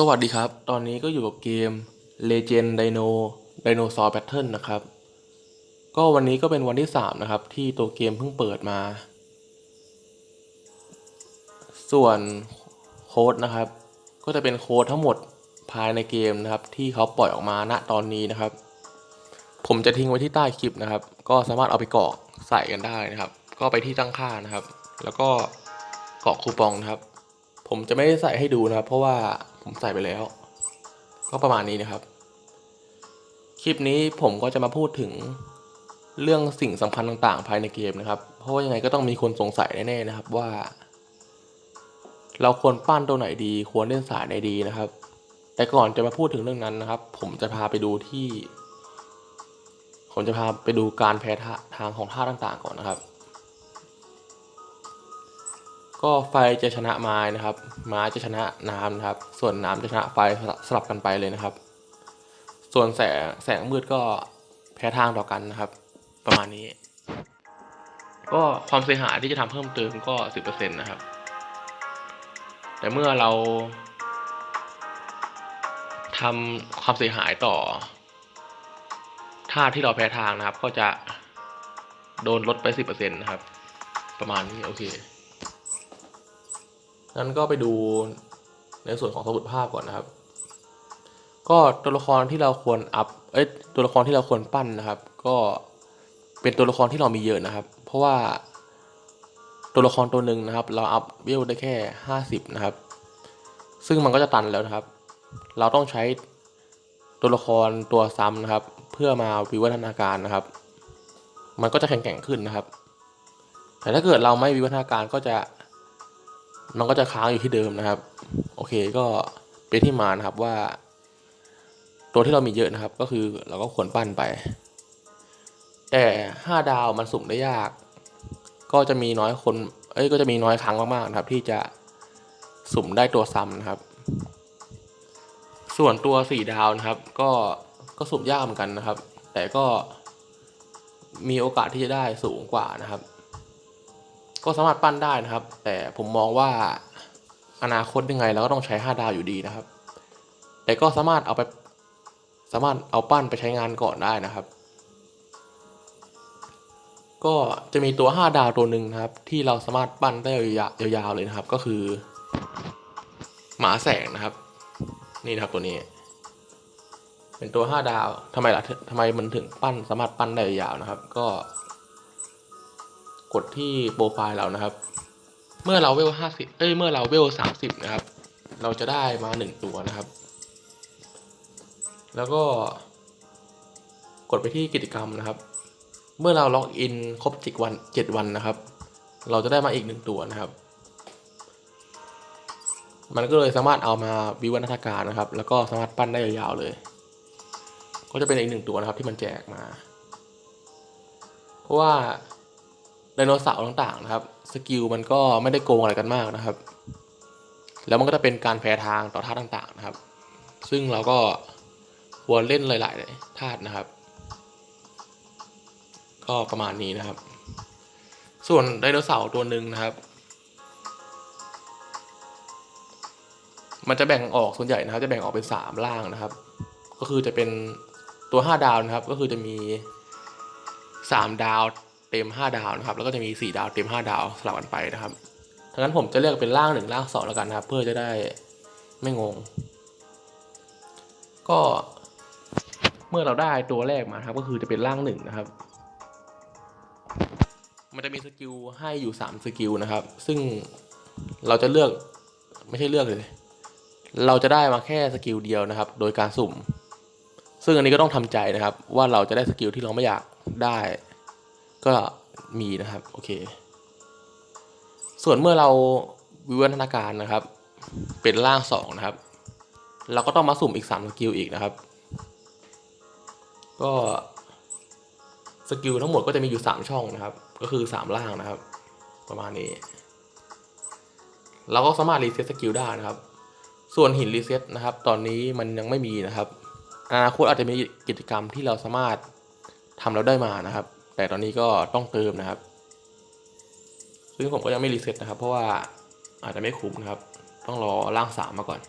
สวัสดีครับ ตอนนี้ก็อยู่กับเกม Legend Dino Dinosaur Battle นะครับ ก็วันนี้ก็เป็นวันที่ 3 นะครับ ที่ตัวเกมเพิ่งเปิดมา ส่วนโค้ดนะครับ ก็จะเป็นโค้ดทั้งหมดภายในเกมนะครับ ที่เขาปล่อยออกมาณตอนนี้นะครับ ผมจะทิ้งไว้ที่ใต้คลิปนะครับ ก็สามารถเอาไปกรอกใส่กันได้นะครับ ก็ไปที่ตั้งค่านะครับ แล้วก็กรอกคูปองนะครับผมจะไม่ได้ใส่ให้ดูนะครับ เพราะว่า ผมใส่ไปแล้ว ก็ประมาณนี้นะครับ คลิปนี้ผมก็จะมาพูดถึงเรื่องสิ่งสำคัญต่างๆ ภายในเกมนะครับ เพราะว่ายังไงก็ต้องมีคนสงสัยแน่ๆนะครับว่า เราควรปั้นตัวไหนดี ควรเล่นสายไหนดีนะครับ แต่ก่อนจะมาพูดถึงเรื่องนั้นนะครับ ผมจะพาไปดูที่ ผมจะพาไปดูการแพ้ท่ทางของท่าต่างๆ ก่อนนะครับ ก็ไฟจะชนะไม้นะครับ ไม้จะชนะน้ำนะครับ ส่วนน้ำจะชนะไฟสลับกันไปเลยนะครับ ส่วนแสงแสงมืดก็แพ้ทางต่อกันนะครับ ประมาณนี้ ก็ความเสียหายที่จะทำเพิ่มเติมก็สิบเปอร์เซ็นต์นะครับ แต่เมื่อเราทำความเสียหายต่อท่าที่เราแพ้ทางนะครับ ก็จะโดนลดไปสิบเปอร์เซ็นต์นะครับ ประมาณนี้โอเค นั้นก็ไปดูในส่วนของสมุดภาพก่อนนะครับ ก็ตัวละครที่เราควรอัพ เอ้ย ตัวละครที่เราควรปั้นนะครับ ก็เป็นตัวละครที่เรามีเยอะนะครับ เพราะว่าตัวละครตัวหนึ่งนะครับ เราอัพเวลได้แค่ห้าสิบนะครับ ซึ่งมันก็จะตันแล้วนะครับ เราต้องใช้ตัวละครตัวซ้ำนะครับ เพื่อมาวิวัฒนาการนะครับ มันก็จะแข็งแกร่งขึ้นนะครับ แต่ถ้าเกิดเราไม่วิวัฒนาการก็จะ มันก็จะค้างอยู่ที่เดิมนะครับ โอเคก็เป็นที่มานะครับว่า ตัวที่เรามีเยอะนะครับ ก็คือเราก็ควรปั้นไป แต่ห้าดาวมันสุ่มได้ยาก ก็จะมีน้อยคนเอ้ยก็จะมีน้อยครั้งมากๆนะครับ ที่จะสุ่มได้ตัวซ้ำนะครับ ส่วนตัวสี่ดาวนะครับ ก็ก็สุ่มยากเหมือนกันนะครับ แต่ก็มีโอกาสที่จะได้สูงกว่านะครับ ก็สามารถปั้นได้นะครับ แต่ผมมองว่าอนาคตยังไงเราก็ต้องใช้ 5 ดาวอยู่ดีนะครับ แต่ก็สามารถเอาไปสามารถเอาปั้นไปใช้งานก่อนได้นะครับ ก็จะมีตัว 5 ดาวตัวหนึ่งนะครับ ที่เราสามารถปั้นได้ยาวๆเลยนะครับ ก็คือ หมาแสงนะครับ นี่นะครับตัวนี้ เป็นตัว 5 ดาวทำไมล่ะทำไมมันถึงปั้นสามารถปั้นได้ยาวนะครับ ก็ ดที่โปรไฟล์เรานะครับ เมื่อเราเวลห้าสิบเอ้ยเมื่อเราเวลสามสิบนะครับ เราจะได้มาหนึ่งตัวนะครับ แล้วก็ กดไปที่กิจกรรมนะครับ เมื่อเราล็อกอินครบจิกวันเจ็ดวันนะครับ เราจะได้มาอีกหนึ่งตัวนะครับ มันก็เลยสามารถเอามาวิวัฒนาการนะครับ แล้วก็สามารถปั้นได้ยาวๆเลย ก็จะเป็นอีกหนึ่งตัวนะครับที่มันแจกมา เพราะว่า ไดโนเสาร์ต่างๆนะครับสกิลมันก็ไม่ได้โกงอะไรกันมากนะครับ แล้วมันก็จะเป็นการแพ้ทางต่อท่าต่างๆนะครับ ซึ่งเราก็ควรเล่นหลายๆท่านะครับ ก็ประมาณนี้นะครับ ส่วนไดโนเสาร์ตัวหนึ่งนะครับ มันจะแบ่งออกส่วนใหญ่นะครับ จะแบ่งออกเป็นสามล่างนะครับ ก็คือจะเป็นตัวห้าดาวนะครับ ก็คือจะมีสามดาว เต็ม 5 ดาวนะครับ แล้วก็จะมี 4 ดาวเต็ม 5 ดาวสลับกันไปนะครับทั้งนั้นผมจะเลือกเป็นล่างหนึ่งล่างสองแล้วกันนะครับ เพื่อจะได้ไม่งง ก็เมื่อเราได้ตัวแรกมาครับ ก็คือจะเป็นล่างหนึ่งนะครับ มันจะมีสกิลให้อยู่ 3 สกิลนะครับ ซึ่งเราจะเลือกไม่ใช่เลือกเลย เราจะได้มาแค่สกิลเดียวนะครับ โดยการสุ่ม ซึ่งอันนี้ก็ต้องทำใจนะครับ ว่าเราจะได้สกิลที่เราไม่อยากได้ ก็มีนะครับ โอเค ส่วนเมื่อเราวิวัฒนาการนะครับ เป็นร่างสองนะครับ เราก็ต้องมาสุ่มอีกสามสกิลอีกนะครับ ก็สกิลทั้งหมดก็จะมีอยู่สามช่องนะครับ ก็คือสามล่างนะครับ ประมาณนี้ เราก็สามารถรีเซ็ตสกิลได้นะครับ ส่วนหินรีเซ็ตนะครับ ตอนนี้มันยังไม่มีนะครับอนาคตอาจจะมีกิจกรรมที่เราสามารถทำแล้วได้มานะครับ แต่ตอนนี้ก็ต้องเติมนะครับ ซึ่งผมก็ยังไม่รีเซ็ตนะครับ เพราะว่าอาจจะไม่คุ้มนะครับ ต้องรอร่างสามมาก่อน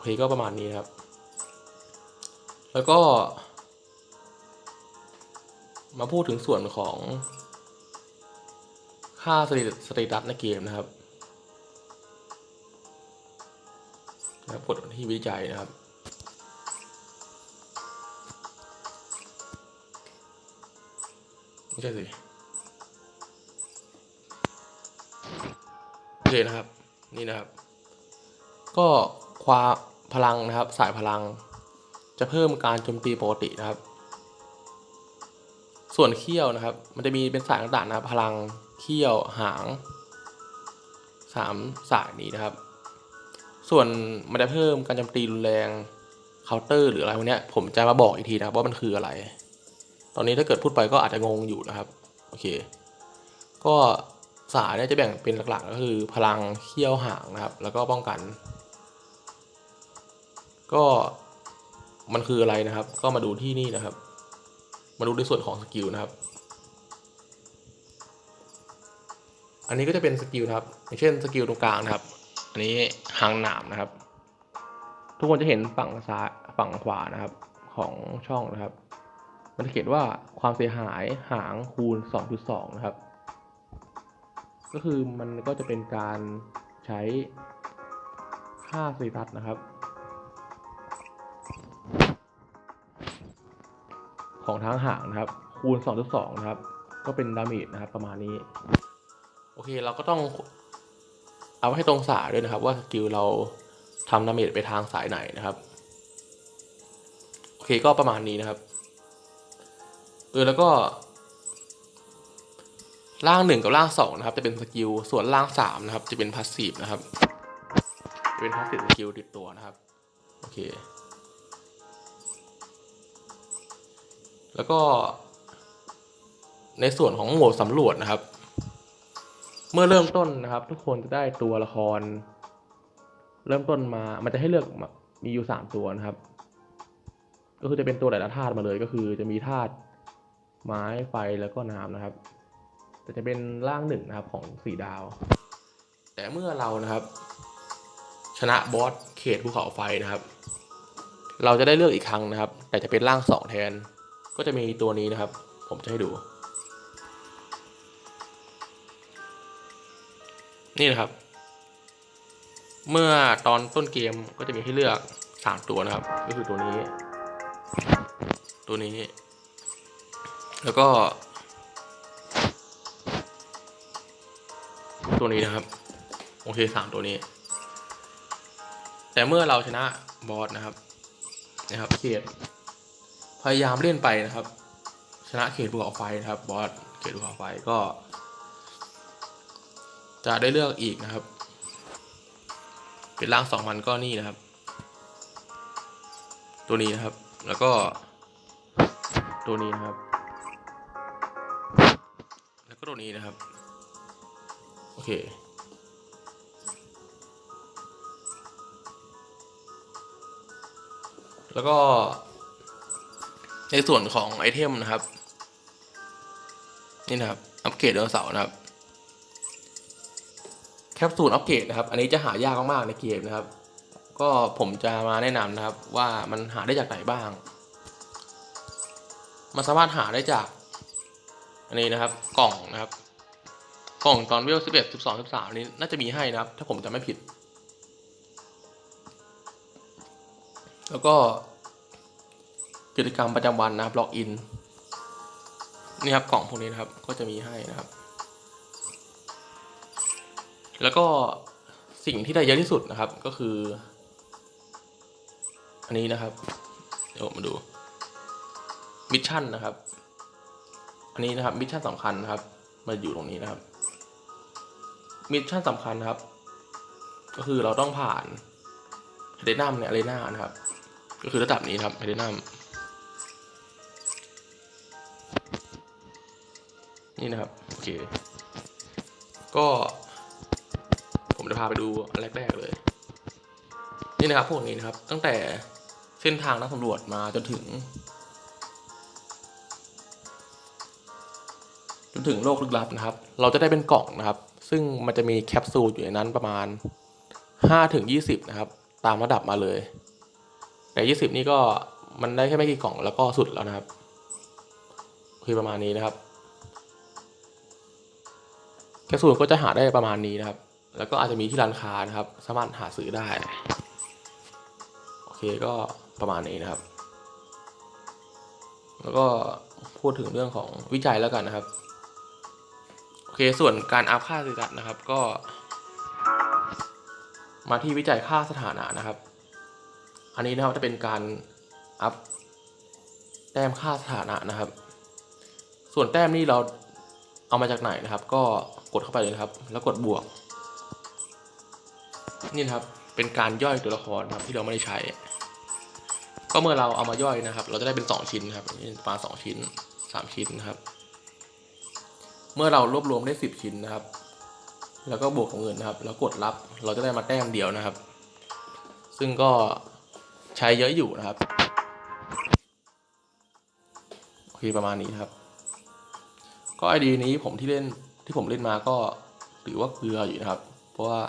เคก็ประมาณนี้ครับ แล้วก็ มาพูดถึงส่วนของค่าสตรีสตรีดัตในเกมนะครับนะครับกดที่วิจัยนะครับ ไม่ใช่สิโอเคนะครับ นี่นะครับ ก็ความพลังนะครับ สายพลัง จะเพิ่มการโจมตีปกตินะครับ ส่วนเขี้ยวนะครับ มันจะมีเป็นสายต่างๆนะครับพลังเขี้ยวหางสามสายนี้นะครับ ส่วนมันจะเพิ่มการโจมตีรุนแรงเคาน์เตอร์หรืออะไรพวกเนี้ยผมจะมาบอกอีกทีนะครับว่ามันคืออะไร ตอนนี้ถ้าเกิดพูดไปก็อาจจะงงอยู่นะครับโอเค ก็สายเนี่ยจะแบ่งเป็นหลักๆ ก็คือพลังเขี้ยวหางนะครับ แล้วก็ป้องกัน ก็มันคืออะไรนะครับ ก็มาดูที่นี่นะครับ มาดูในส่วนของสกิลนะครับ อันนี้ก็จะเป็นสกิลนะครับอย่างเช่นสกิลตรงกลางนะครับ อันนี้หางหนามนะครับ ทุกคนจะเห็นฝั่งซ้ายฝั่งขวานะครับ ของช่องนะครับ มันจะเขียนว่าความเสียหายหางคูณ 2.2 นะครับ ก็คือมันก็จะเป็นการใช้ค่าสรีรัตนะครับ ของทั้งหางนะครับ คูณ 2.2 นะครับ ก็เป็นดาเมจนะครับประมาณนี้ โอเคเราก็ต้องเอาให้ตรงสายด้วยนะครับ ว่าสกิลเราทำดาเมจไปทางสายไหนนะครับ โอเคก็ประมาณนี้นะครับ ออแล้วก็ล่างหนึ่งกับล่างสองนะครับ จะเป็นสกิล ส่วนล่างสามนะครับ จะเป็นพาสซีฟนะครับจะเป็นพาสซีฟสกิลติดตัวนะครับ โอเค แล้วก็ ในส่วนของโหมดสำรวจนะครับ เมื่อเริ่มต้นนะครับ ทุกคนจะได้ตัวละคร เริ่มต้นมา มันจะให้เลือกมามีอยู่สามตัวนะครับ ก็คือจะเป็นตัวแต่ละธาตุมาเลยก็คือจะมีธาตุ ไม้ไฟแล้วก็น้ำนะครับ แต่จะเป็นร่างหนึ่งนะครับของสี่ดาว แต่เมื่อเรานะครับ ชนะบอสเขตภูเขาไฟนะครับ เราจะได้เลือกอีกครั้งนะครับ แต่จะเป็นร่างสองแทน ก็จะมีตัวนี้นะครับ ผมจะให้ดู นี่นะครับ เมื่อตอนต้นเกมก็จะมีให้เลือกสามตัวนะครับ ก็คือตัวนี้ ตัวนี้ แล้วก็ตัวนี้นะครับ โอเคสามตัวนี้ แต่เมื่อเราชนะบอสนะครับนะครับเขตพยายามเล่นไปนะครับ ชนะเขตภูเขาไฟนะครับ บอสเขตภูเขาไฟก็ จะได้เลือกอีกนะครับ เป็นร่างสองมันก็นี่นะครับ ตัวนี้นะครับ แล้วก็ตัวนี้นะครับ แล้วก็ตัวนี้นะครับ โอเค แล้วก็ ในส่วนของไอเทมนะครับ นี่นะครับ อัปเกรดดโนเสาร์นะครับ แคปซูลอัปเกรดนะครับ อันนี้จะหายากมากๆในเกมนะครับ ก็ผมจะมาแนะนำนะครับว่ามันหาได้จากไหนบ้าง มันสามารถหาได้จาก อันนี้นะครับกล่องนะครับ กล่องตอนเวลสิบเอ็ดสิบสองสิบสามนี้น่าจะมีให้นะครับ ถ้าผมจำไม่ผิด แล้วก็กิจกรรมประจำวันนะครับล็อกอินนี่ครับกล่องพวกนี้นะครับก็จะมีให้นะครับ แล้วก็สิ่งที่ได้เยอะที่สุดนะครับก็คือ อันนี้นะครับ เดี๋ยวมาดูมิชชั่นนะครับ อันนี้นะครับมิชชั่นสำคัญนะครับ มาอยู่ตรงนี้นะครับมิชชั่นสำคัญนะครับ ก็คือเราต้องผ่านเดนัมเนี่ยเรน่านะครับ ก็คือระดับนี้ครับเดนัมนี่นะครับ โอเค ก็ผมจะพาไปดูอันแรกๆเลย นี่นะครับพวกนี้นะครับ ตั้งแต่เส้นทางนักสำรวจมาจนถึง ถึงโลกลึกลับนะครับ เราจะได้เป็นกล่องนะครับ ซึ่งมันจะมีแคปซูลอยู่ในนั้นประมาณ5ถึง20 นะครับ ตามระดับมาเลย แต่ยี่สิบนี่ก็มันได้แค่ไม่กี่กล่องแล้วก็สุดแล้วนะครับ คือประมาณนี้นะครับ แคปซูลก็จะหาได้ประมาณนี้นะครับ แล้วก็อาจจะมีที่ร้านค้านะครับ สามารถหาซื้อได้ โอเคก็ประมาณนี้นะครับ แล้วก็พูดถึงเรื่องของวิจัยแล้วกันนะครับ เคส่วนการอัพค่าสกัดนะครับก็ มาที่วิจัยค่าสถานะนะครับ อันนี้นะครับจะเป็นการอัพแต้มค่าสถานะนะครับ ส่วนแต้มนี่เราเอามาจากไหนนะครับ ก็กดเข้าไปเลยครับ แล้วกดบวก นี่นะครับเป็นการย่อยตัวละครนะครับที่เราไม่ได้ใช้ ก็เมื่อเราเอามาย่อยนะครับ เราจะได้เป็นสองชิ้นครับนี่ประมาณสองชิ้นสามชิ้นนะครับ เมื่อเรารวบรวมได้สิบชิ้นนะครับ แล้วก็บวกของเงินนะครับ แล้วกดรับเราจะได้มาแต้มเดียวนะครับ ซึ่งก็ใช้เยอะอยู่นะครับโอเคประมาณนี้นะครับ ก็ไอดีนี้ผมที่เล่นที่ผมเล่นมาก็ถือว่าเกลืออยู่นะครับ เพราะว่า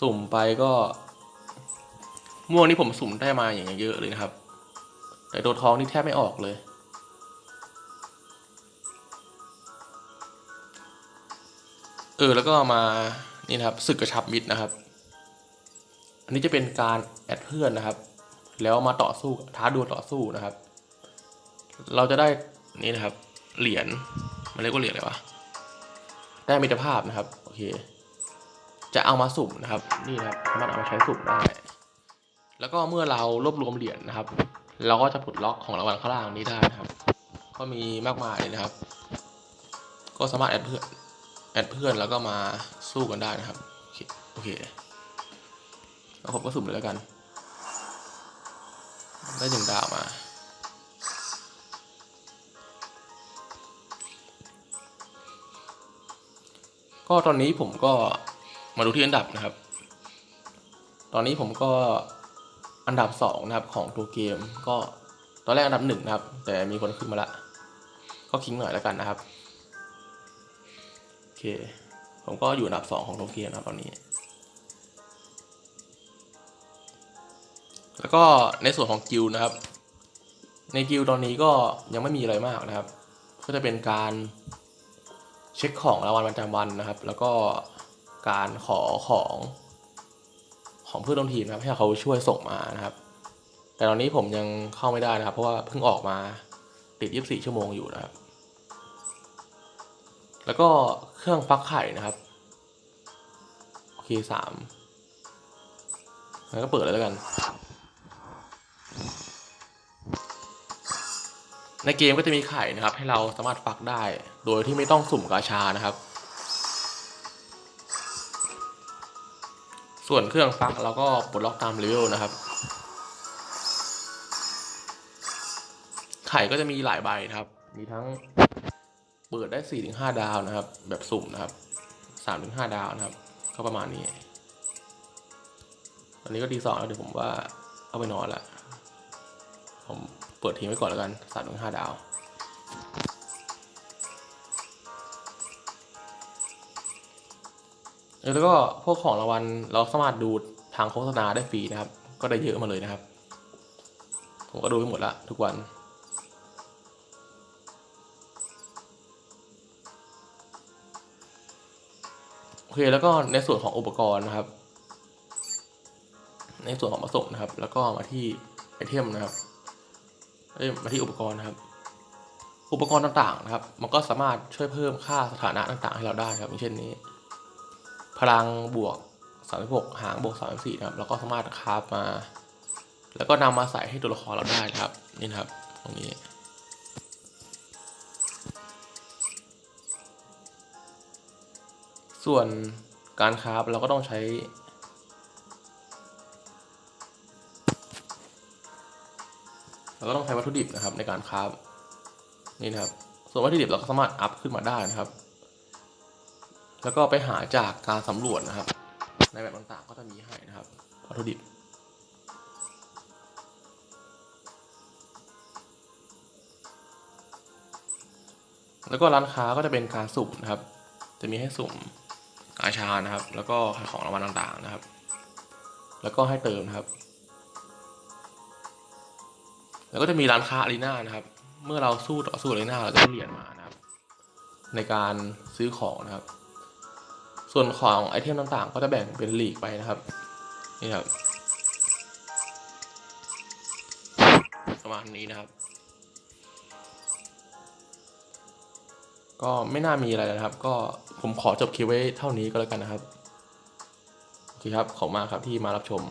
สุ่มไปก็ม่วงนี่ผมสุ่มได้มาอย่างเยอะเลยนะครับ แต่ตัวทองนี่แทบไม่ออกเลย เออแล้วก็มานี่นะครับศึกกระชับมิตรนะครับ อันนี้จะเป็นการแอดเพื่อนนะครับ แล้วมาต่อสู้ท้าดวลต่อสู้นะครับ เราจะได้นี่นะครับ เหรียญมันเรียกว่าเหรียญอะไรวะได้มิตรภาพนะครับโอเค จะเอามาสุ่มนะครับ นี่นะครับสามารถเอามาใช้สุ่มได้ แล้วก็เมื่อเรารวบรวมเหรียญนะครับ เราก็จะปลดล็อกของรางวัลข้างล่างนี้ได้นะครับ ก็มีมากมายเลยนะครับ ก็สามารถแอดเพื่อน ดเพื่อนแล้วก็มาสู้กันได้นะครับ โอเคแล้วผมก็สุ่มเลยแล้วกัน ได้หนึ่งดาวมา ก็ตอนนี้ผมก็มาดูที่อันดับนะครับ ตอนนี้ผมก็อันดับสองนะครับของตัวเกม ก็ตอนแรกอันดับหนึ่งนะครับ แต่มีคนขึ้นมาละ ก็คิงหน่อยแล้วกันนะครับ เค ผมก็อยู่อันดับสองของตัวเกมนะครับตอนนี้ แล้วก็ในส่วนของกิลนะครับ ในกิลตอนนี้ก็ยังไม่มีอะไรมากนะครับ ก็จะเป็นการเช็คของรางวัลประจำวันนะครับ แล้วก็การขอของของเพื่อนร่วมทีมนะครับ ให้เขาช่วยส่งมานะครับ แต่ตอนนี้ผมยังเข้าไม่ได้นะครับ เพราะว่าเพิ่งออกมาติด 24 ชั่วโมงอยู่นะครับ แล้วก็เครื่องฟักไข่นะครับ โอเคสามงั้นก็เปิดเลยแล้วกัน ในเกมก็จะมีไข่นะครับ ให้เราสามารถฟักได้ โดยที่ไม่ต้องสุ่มกาชานะครับ ส่วนเครื่องฟักเราก็ปลดล็อกตามเลเวลนะครับ ไข่ก็จะมีหลายใบนะครับ มีทั้ง เปิดได้สี่ถึงห้าดาวนะครับ แบบสุ่มนะครับสามถึงห้าดาวนะครับ ก็ประมาณนี้ตอนนี้ก็ดีสองแล้วเดี๋ยวผมว่าเอาไปนอนละ ผมเปิดทิ้งไว้ก่อนแล้วกันสามถึงห้าดาวแล้วก็พวกของรางวัลเราสามารถดูทางโฆษณาได้ฟรีนะครับ ก็ได้เยอะมาเลยนะครับ ผมก็ดูไปหมดละทุกวัน เคแล้วก็ในส่วนของอุปกรณ์นะครับ ในส่วนของผสมนะครับ แล้วก็มาที่ไอเทมนะครับเอ้ยมาที่อุปกรณ์นะครับ อุปกรณ์ต่างๆนะครับ มันก็สามารถช่วยเพิ่มค่าสถานะต่างๆ ให้เราได้ครับอย่างเช่นนี้ พลังบวก36หางบวก34นะครับ แล้วก็สามารถคราฟมา แล้วก็นำมาใส่ให้ตัวละครเราได้นะครับ นี่นะครับ ตรงนี้ ส่วนการคราฟเราก็ต้องใช้ เราก็ต้องใช้วัตถุดิบนะครับในการคราฟนี่นะครับ ส่วนวัตถุดิบเราก็สามารถอัพขึ้นมาได้นะครับ แล้วก็ไปหาจากการสำรวจนะครับ ในแบบต่างๆก็จะมีให้นะครับ วัตถุดิบแล้วก็ร้านค้าก็จะเป็นการสุ่มนะครับ จะมีให้สุ่ม กาชานะครับ แล้วก็ของรางวัลต่างๆนะครับ แล้วก็ให้เติมนะครับ แล้วก็จะมีร้านค้าอารีนานะครับ เมื่อเราสู้ต่อสู้อารีนาเราจะได้เหรียญมานะครับ ในการซื้อของนะครับ ส่วนของไอเทมต่างๆ ก็จะแบ่งเป็นหลีกไปนะครับนี่ครับประมาณนี้นะครับ ก็ไม่น่ามีอะไรแล้วนะครับ ก็ผมขอจบคลิปไว้เท่านี้ก็แล้วกันนะครับ โอเคครับขอบคุณมากครับที่มารับชม